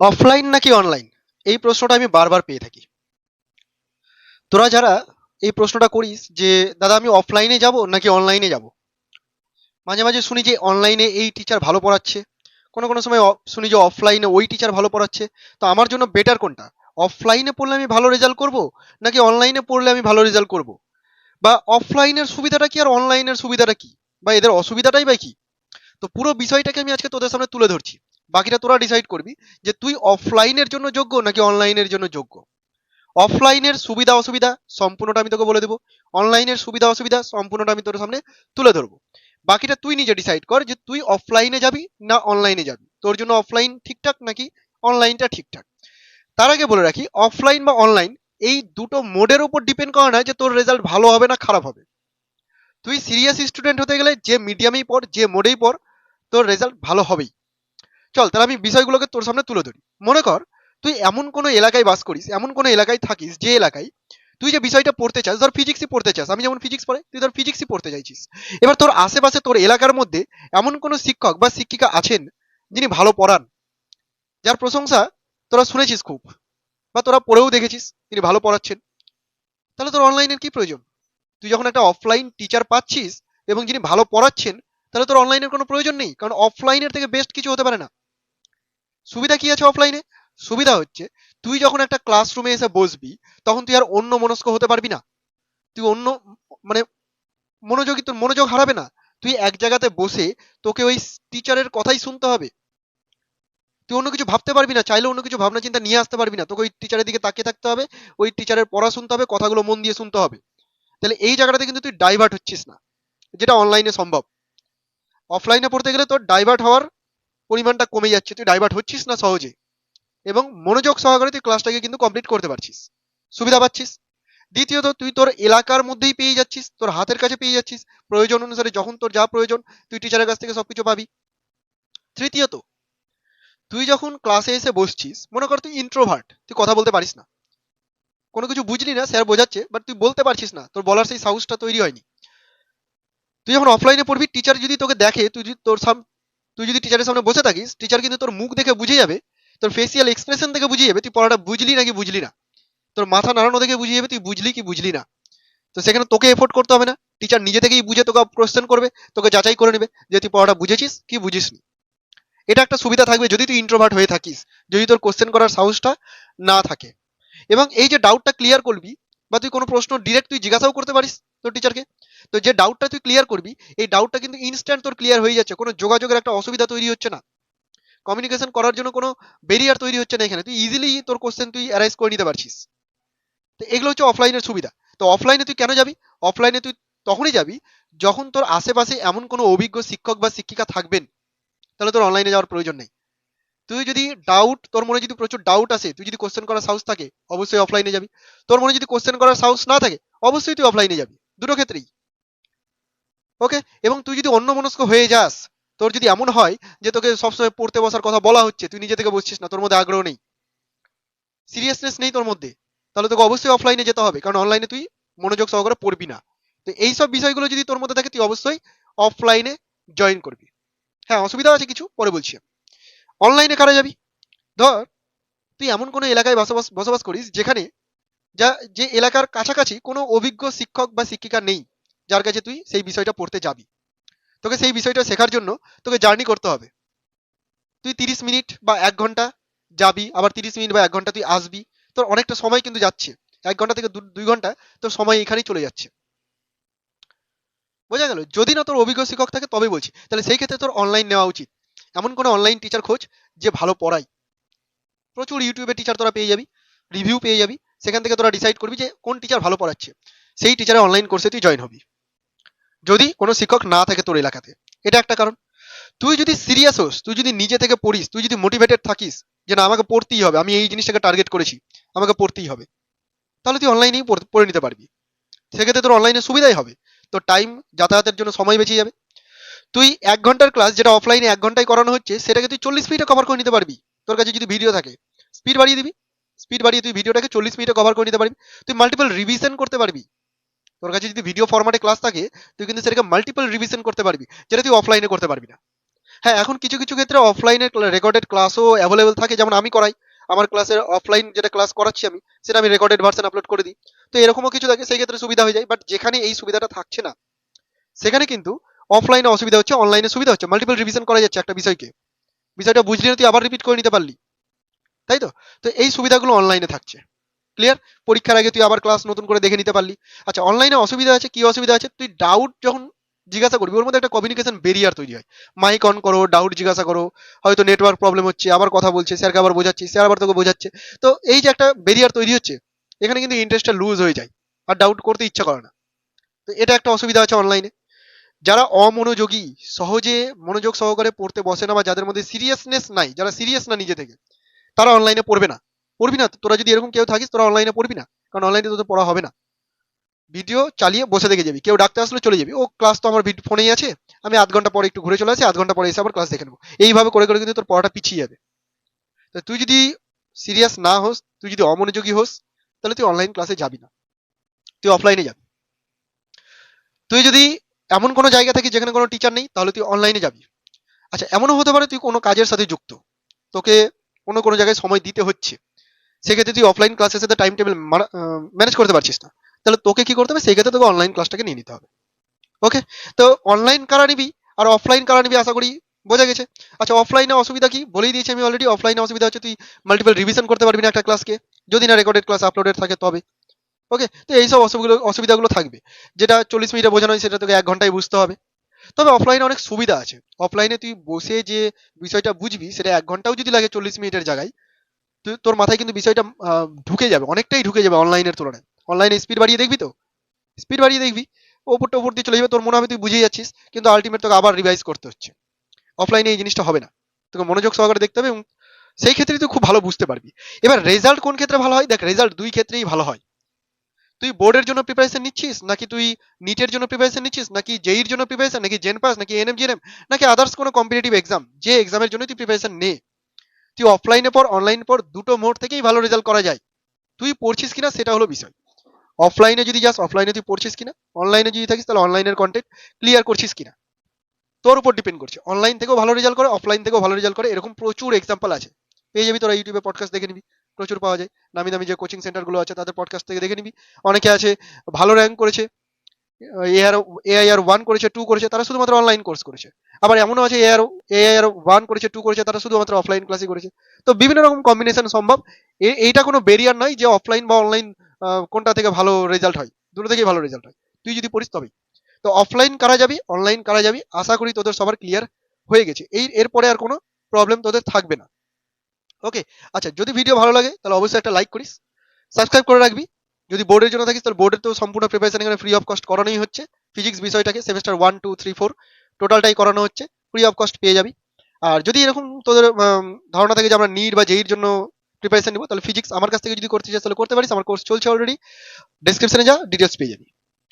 Offline নাকি online? এই প্রশ্নটা আমি বারবার পেয়ে থাকি। তোরা যারা এই প্রশ্নটা করিস যে, দাদা, আমি অফলাইনে যাব নাকি অনলাইনে যাব? মাঝে মাঝে শুনি যে অনলাইনে এই টিচার ভালো পড়াচ্ছে। কোনো কোনো সময় শুনি যে অফলাইনে ওই টিচার ভালো পড়াচ্ছে। তো আমার জন্য বেটার কোনটা? অফলাইনে পড়লে আমি ভালো রেজাল্ট করব, নাকি অনলাইনে পড়লে আমি ভালো রেজাল্ট করব? বা অফলাইনের সুবিধাটা কি আর অনলাইনের সুবিধাটা কি? বা এদের অসুবিধাটাই বা কি? তো পুরো বিষয়টাকে আমি আজকে তোদের সামনে তুলে ধরছি। বাকিটা তোরা ডিসাইড করবি যে তুই অফলাইনের জন্য যোগ্য নাকি অনলাইনের জন্য যোগ্য? অফলাইনের সুবিধা অসুবিধা সম্পূর্ণটা আমি তোকে বলে দেবো। অনলাইনের সুবিধা অসুবিধা সম্পূর্ণটা আমি তোর সামনে তুলে ধরবো। বাকিটা তুই নিজে ডিসাইড কর যে তুই অফলাইনে যাবি না অনলাইনে যাবি। তোর জন্য অফলাইন ঠিকঠাক নাকি অনলাইনটা ঠিকঠাক? তার আগে বলে রাখি অফলাইন বা অনলাইন এই দুটো মোডের উপর ডিপেন্ড করে না যে তোর রেজাল্ট ভালো হবে না খারাপ হবে। তুই সিরিয়াস স্টুডেন্ট হতে গেলে যে মিডিয়ামেই পড়, যে মোডেই পড়, তোর রেজাল্ট ভালো হবেই। চল, তাহলে আমি বিষয়গুলোকে তোর সামনে তুলে ধরি। মনে কর, তুই এমন কোনো এলাকায় বাস করিস, এমন কোনো এলাকায় থাকিস যে এলাকায় তুই যে বিষয়টা পড়তে চাস, ধর ফিজিক্সই পড়তে চাস, আমি যেমন ফিজিক্স পড়ে তুই ধর ফিজিক্সই পড়তে চাইছিস। এবার তোর আশেপাশে, তোর এলাকার মধ্যে এমন কোনো শিক্ষক বা শিক্ষিকা আছেন যিনি ভালো পড়ান, যার প্রশংসা তোরা শুনেছিস খুব বা তোরা পড়েও দেখেছিস তিনি ভালো পড়াচ্ছেন। তাহলে তোর অনলাইনের কি প্রয়োজন? তুই যখন একটা অফলাইন টিচার পাচ্ছিস এবং যিনি ভালো পড়াচ্ছেন, তাহলে তোর অনলাইনের কোনো প্রয়োজন নেই, কারণ অফলাইনের থেকে বেস্ট কিছু হতে পারে না। সুবিধা কি আছে অফলাইনে সুবিধা হচ্ছে, তুই যখন একটা ক্লাসরুমে এসে বসবি, তখন তুই আর অন্য মনস্ক হতে পারবি না। তুই অন্য মানে মনোযোগী, তোর মনোযোগ হারাবে না। তুই এক জায়গাতে বসে তোকে ওই টিচারের কথাই শুনতে হবে। তুই অন্য কিছু ভাবতে পারবি না চাইলে অন্য কিছু ভাবনা চিন্তা নিয়ে আসতে পারবি না। তোকে ওই টিচারের দিকে তাকিয়ে থাকতে হবে, ওই টিচারের পড়া শুনতে হবে, কথাগুলো মন দিয়ে শুনতে হবে। তাহলে এই জায়গাটাতে কিন্তু তুই ডাইভার্ট হচ্ছিস না, যেটা অনলাইনে সম্ভব। অফলাইনে পড়তে গেলে তোর ডাইভার্ট হওয়ার পরিমাণটা কমে যাচ্ছে। তুই ডাইভার্ট হচ্ছিস না সহজে? এবং মনোযোগ সহকারে তুই ক্লাসটাকে কিন্তু কমপ্লিট করতে পারছিস। সুবিধা পাচ্ছিস। দ্বিতীয়ত, তুই তোর এলাকার মধ্যেই পেয়ে যাচ্ছিস, তোর হাতের কাছে পেয়ে যাচ্ছিস। প্রয়োজন অনুসারে যখন তোর যা প্রয়োজন, তুই টিচারের কাছ থেকে সবকিছু পাবি। তৃতীয়ত, তুই যখন ক্লাসে এসে বসছিস, মনে কর তুই ইন্ট্রোভার্ট তুই কথা বলতে পারিস না। কোনো কিছু বুঝলি না স্যার বোঝাচ্ছে বাট তুই বলতে পারছিস না। তোর বলার সেই সাহসটা তৈরি হয়নি। তুই যখন অফলাইনে পড়বি টিচার যদি তোকে দেখে, তুই তোর তুই যদি টিচারের সামনে বসে থাকিস টিচার কিন্তু তোর মুখ দেখে বুঝে যাবে, তোর ফেসিয়াল এক্সপ্রেশন দেখে বুঝিয়ে যাবে, তুই পড়াটা বুঝলি নাকি বুঝলি না। তোর মাথা নাড়ানো দেখে বুঝিয়ে যাবে, তুই বুঝলি কি বুঝলি না। তো সেখানে তোকে এফোর্ট করতে হবে না। টিচার নিজে থেকেই বুঝে তোকে কোশ্চেন করবে, তোকে যাচাই করে নেবে যে তুই পড়াটা বুঝেছিস কি বুঝিসনি। এটা একটা সুবিধা থাকবে যদি তুই ইন্ট্রোভার্ট হয়ে থাকিস, যদি তোর কোশ্চেন করার সাহসটা না থাকে। এবং এই যে ডাউটটা ক্লিয়ার করবি, বা তুই কোনো প্রশ্ন ডিরেক্ট তুই জিজ্ঞাসাও করতে পারিস তোর টিচারকে তো যে ডাউটটা তুই ক্লিয়ার করবি, এই ডাউটটা কিন্তু ইনস্ট্যান্ট তোর ক্লিয়ার হয়ে যাচ্ছে। কোনো যোগাযোগের একটা অসুবিধা তৈরি হচ্ছে না। কমিউনিকেশন করার জন্য কোনো ব্যারিয়ার তৈরি হচ্ছে না এখানে। তুই ইজিলি তোর কোশ্চেন তুই অ্যারাইজ করে নিতে পারছিস। তো এগুলো হচ্ছে অফলাইনের সুবিধা। তো অফলাইনে তুই কেন যাবি? অফলাইনে তুই তখনই যাবি যখন তোর আশেপাশে এমন কোনো অভিজ্ঞ শিক্ষক বা শিক্ষিকা থাকবেন। তাহলে তোর অনলাইনে যাওয়ার প্রয়োজন নেই। তুই যদি ডাউট তোর মনে যদি প্রচুর ডাউট আসে, তুই যদি কোশ্চেন করার সাহস থাকে, অবশ্যই অফলাইনে যাবি। তোর মনে যদি কোশ্চেন করার সাহস না থাকে, অবশ্যই তুই অফলাইনে যাবি। দুটো ক্ষেত্রেই। ওকে এবং তুই যদি অন্য মনস্ক হয়ে যাস, তোর যদি এমন হয় যে তোকে সবসময় পড়তে বসার কথা বলা হচ্ছে, তুই নিজে থেকে বসছিস না, তোর মধ্যে আগ্রহ নেই। সিরিয়াসনেস নেই তোর মধ্যে। তাহলে তোকে অবশ্যই অফলাইনে যেতে হবে, কারণ অনলাইনে তুই মনোযোগ সহকারে পড়বি না। তো এই সব বিষয়গুলো যদি তোর মধ্যে থাকে, তুই অবশ্যই অফলাইনে জয়েন করবি। হ্যাঁ অসুবিধা আছে কিছু? পরে বলছি অনলাইনে কারা যাবি? ধর, তুই এমন কোনো এলাকায় বসবাস বসবাস করিস যেখানে যা, যে এলাকার কাছাকাছি কোনো অভিজ্ঞ শিক্ষক বা শিক্ষিকা নেই। যার কাছে তুই সেই বিষয়টা পড়তে যাবি। তোকে সেই বিষয়টা শেখার জন্য তোকে জার্নি করতে হবে। তুই তিরিশ মিনিট বা এক ঘণ্টা যাবি, আবার তিরিশ মিনিট বা এক ঘণ্টা তুই আসবি। তোর অনেকটা সময় কিন্তু যাচ্ছে। এক ঘণ্টা থেকে দুই ঘণ্টা তোর সময় এখানেই চলে যাচ্ছে। বোঝা গেল? যদি না তোর অভিজ্ঞ শিক্ষক থাকে তবে বলছি। তাহলে সেই ক্ষেত্রে তোর অনলাইন নেওয়া উচিত। এমন কোনো অনলাইন টিচার খোঁজ যে ভালো পড়ায়। প্রচুর ইউটিউবে টিচার তোরা পেয়ে যাবি রিভিউ পেয়ে যাবি। সেখান থেকে তোরা ডিসাইড করবি যে কোন টিচার ভালো পড়াচ্ছে। সেই টিচারের অনলাইন কোর্সে তুই জয়েন হবি। যদি কোনো শিক্ষক না থাকে তোর এলাকাতে, এটা একটা কারণ। তুই যদি সিরিয়াস হোস, তুই যদি নিজে থেকে পড়িস, তুই যদি মোটিভেটেড থাকিস যে না, আমাকে পড়তেই হবে, আমি এই জিনিসটাকে টার্গেট করেছি, আমাকে পড়তেই হবে, তাহলে তুই অনলাইনেই পড়ে নিতে পারবি। সেক্ষেত্রে তোর অনলাইনে সুবিধাই হবে। তোর টাইম যাতায়াতের জন্য সময় বেঁচে যাবে। তুই এক ঘণ্টার ক্লাস যেটা অফলাইনে এক ঘন্টায় করানো হচ্ছে, সেটাকে তুই চল্লিশ মিনিটে কভার করে নিতে পারবি। তোর কাছে যদি ভিডিও থাকে স্পিড বাড়িয়ে দিবি। স্পিড বাড়িয়ে তুই ভিডিওটাকে চল্লিশ মিনিটে কভার করে নিতে পারবি। তুই মাল্টিপল রিভিশন করতে পারবি। তোর কাছে যদি ভিডিও ফরম্যাটে ক্লাস থাকে, তুই কিন্তু সেটাকে মাল্টিপল রিভিশন করতে পারবি, যেটা তুই অফলাইনে করতে পারবি না। হ্যাঁ এখন কিছু কিছু ক্ষেত্রে অফলাইনের রেকর্ডেড ক্লাসও অ্যাভেলেবেল থাকে, যেমন আমি করাই। আমার ক্লাসের অফলাইন যেটা ক্লাস করাচ্ছি আমি, সেটা আমি রেকর্ডেড ভার্সন আপলোড করে দিই। তো এরকমও কিছু থাকে, সেই ক্ষেত্রে সুবিধা হয়ে যায় বাট যেখানে এই সুবিধাটা থাকছে না, সেখানে কিন্তু অফলাইনে অসুবিধা হচ্ছে অনলাইনে সুবিধা হচ্ছে। মাল্টিপল রিভিশন করা যাচ্ছে একটা বিষয়কে। বিষয়টা বুঝলি না তুই আবার রিপিট করে নিতে পারলি। তাই তো? তো এই সুবিধাগুলো অনলাইনে থাকছে। ক্লিয়ার পরীক্ষার আগে তুই আবার ক্লাস নতুন করে দেখে নিতে পারলি। আচ্ছা অনলাইনে অসুবিধা আছে? কি অসুবিধা আছে? তুই ডাউট যখন জিজ্ঞাসা করবি, ওর মধ্যে একটা কমিউনিকেশন বেরিয়ার তৈরি হয়। মাইক অন করো ডাউট জিজ্ঞাসা করো। হয়তো নেটওয়ার্ক প্রবলেম হচ্ছে, আবার কথা বলছে, স্যারকে আবার বোঝাচ্ছি, স্যার আবার তোকে বোঝাচ্ছে। তো এই যে একটা বেরিয়ার তৈরি হচ্ছে, এখানে কিন্তু ইন্টারেস্টটা লুজ হয়ে যায় আর ডাউট করতে ইচ্ছা করে না। তো এটা একটা অসুবিধা আছে অনলাইনে যারা অমনোযোগী, সহজে মনোযোগ সহকারে পড়তে বসে না বা যাদের মধ্যে সিরিয়াসনেস নাই, যারা সিরিয়াস না নিজে থেকে, তারা অনলাইনে পড়বে না। পড়বি না? তোরা যদি এরকম কেউ থাকিস, তোরা অনলাইনে পড়বি না। কারণ অনলাইনে তোদের পড়া হবে না। ভিডিও চালিয়ে বসে দেখে যাবি। কেউ ডাকতে আসলে চলে যাবি। ও ক্লাস তো আমার ফোনেই আছে। আমি আধ ঘণ্টা পরে একটু ঘুরে চলে আসি, আধ ঘণ্টা পরে এসে আবার ক্লাস দেখে নেব। এইভাবে করে করে কিন্তু তোর পড়াটা পিছিয়ে যাবে। তো তুই যদি সিরিয়াস না হোস, তুই যদি অমনোযোগী হোস, তাহলে তুই অনলাইন ক্লাসে যাবি না। তুই অফলাইনে যাবি। তুই যদি এমন কোনো জায়গা থাকিস যেখানে কোনো টিচার নেই, তাহলে তুই অনলাইনে যাবি। আচ্ছা এমনও হতে পারে তুই কোনো কাজের সাথে যুক্ত। তোকে কোনো কোনো জায়গায় সময় দিতে হচ্ছে। সেক্ষেত্রে তুই অফলাইন ক্লাসের সাথে টাইম টেবিল ম্যানেজ করতে পারছিস না। তাহলে তোকে কি করতে হবে? সেই ক্ষেত্রে তোকে অনলাইন ক্লাসটাকে নিয়ে নিতে হবে। ওকে তো অনলাইন কারা নিবি আর অফলাইন কারা নিবি আশা করি বোঝা গেছে। আচ্ছা অফলাইনে অসুবিধা কি? বলেই দিয়েছি আমি অলরেডি অফলাইনে অসুবিধা হচ্ছে তুই মাল্টিপল রিভিশন করতে পারবি না একটা ক্লাসকে যদি না রেকর্ডেড ক্লাস আপলোডেড থাকে তবে। ওকে তো এইসব অসুবিধা, অসুবিধাগুলো থাকবে। যেটা চল্লিশ মিনিটে বোঝানো হয় সেটা তোকে এক ঘন্টায় বুঝতে হবে। তবে অফলাইনে অনেক সুবিধা আছে। অফলাইনে তুই বসে যে বিষয়টা বুঝবি, সেটা এক ঘন্টাও যদি লাগে চল্লিশ মিনিটের জায়গায় তোর মাথায় কিন্তু বিষয়টা ঢুকে যাবে, অনেকটাই ঢুকে যাবে অনলাইনের তুলনায়। অনলাইনে স্পিড বাড়িয়ে দেখবি তো? স্পিড বাড়িয়ে দেখবি। ওপরটা ওপর দিয়ে চলে যাবে, তোর মনে হবে তুই বুঝে যাচ্ছিস, কিন্তু আলটিমেট তোকে আবার রিভাইজ করতে হচ্ছে। অফলাইনে এই জিনিসটা হবে না। তোকে মনোযোগ সহকারে দেখতে হবে এবং সেই ক্ষেত্রে তুই খুব ভালো বুঝতে পারবি। এবার রেজাল্ট কোন ক্ষেত্রে ভালো হয়? দেখ রেজাল্ট দুই ক্ষেত্রেই ভালো হয়। তুই বোর্ডের জন্য প্রিপারেশন নিচ্ছিস? নাকি তুই নিটের জন্য প্রিপারেশন নিচ্ছিস? নাকি জেইর জন্য প্রিপারেশন নাকি জেন পাস নাকি এনএম জিএনএম নাকি আদার্স কোনো কম্পিটিটিভ এক্সাম যে এক্সামের জন্য তুই প্রিপারেশন নে। তুই অফলাইনে পর অনলাইন পর দুটো মোড থেকেই ভালো রেজাল্ট করা যায়। তুই পড়ছিস কিনা সেটা হলো বিষয়। অফলাইনে যদি যাস অফলাইনে তুই পড়ছিস কিনা? অনলাইনে যদি থাকিস, তাহলে অনলাইনের কন্টেন্ট ক্লিয়ার করছিস কিনা? তোর উপর ডিপেন্ড করছে। অনলাইন থেকেও ভালো রেজাল্ট করে অফলাইন থেকেও ভালো রেজাল্ট করে, এরকম প্রচুর এক্সাম্পল আছে। পেয়ে যাবি তোরা ইউটিউবে পডকাস্ট দেখে নিবি। প্রচুর পাওয়া যায়। নামি দামি যে কোচিং সেন্টারগুলো আছে, তাদের পডকাস্ট থেকে দেখে নিবি। অনেকে আছে, ভালো র্যাঙ্ক করেছে এআর এআইআর ওয়ান করেছে টু করেছে, তারা শুধুমাত্র অনলাইন কোর্স করেছে। আবার এমনও আছে এআর এআইআর ওয়ান করেছে টু করেছে, তারা শুধুমাত্র অফলাইন ক্লাসই করেছে। তো বিভিন্ন রকম কম্বিনেশন সম্ভব। এইটা কোনো বেরিয়ার নয় যে অফলাইন বা অনলাইন কোনটা থেকে ভালো রেজাল্ট হয়। দুটো থেকেই ভালো রেজাল্ট হয়। তুই যদি পড়িস তবেই। তো অফলাইন কারা যাবি অনলাইন কারা যাবি, আশা করি তোদের সবার ক্লিয়ার হয়ে গেছে। এই, এরপরে আর কোনো প্রবলেম তোদের থাকবে না। ওকে আচ্ছা যদি ভিডিও ভালো লাগে, তাহলে অবশ্যই একটা লাইক করিস। সাবস্ক্রাইব করে রাখবি। যদি বোর্ডের জন্য থাকিস, তাহলে বোর্ডের তো সম্পূর্ণ প্রিপারেশন এখানে ফ্রি অফ কস্ট করানোই হচ্ছে। ফিজিক্স বিষয়টাকে semester one two three four টোটালটাই করানো হচ্ছে ফ্রি অফ কস্ট পেয়ে যাবি। আর যদি এরকম তোদের ধারণা থাকে যে আমরা নিট বা জেইর জন্য প্রিপারেশন নিবো, তাহলে ফিজিক্স আমার কাছ থেকে যদি করতে চাস তাহলে করতে পারিস। আমার কোর্স চলছে অলরেডি ডেসক্রিপশনে যা ডিটেলস পেয়ে যাবি।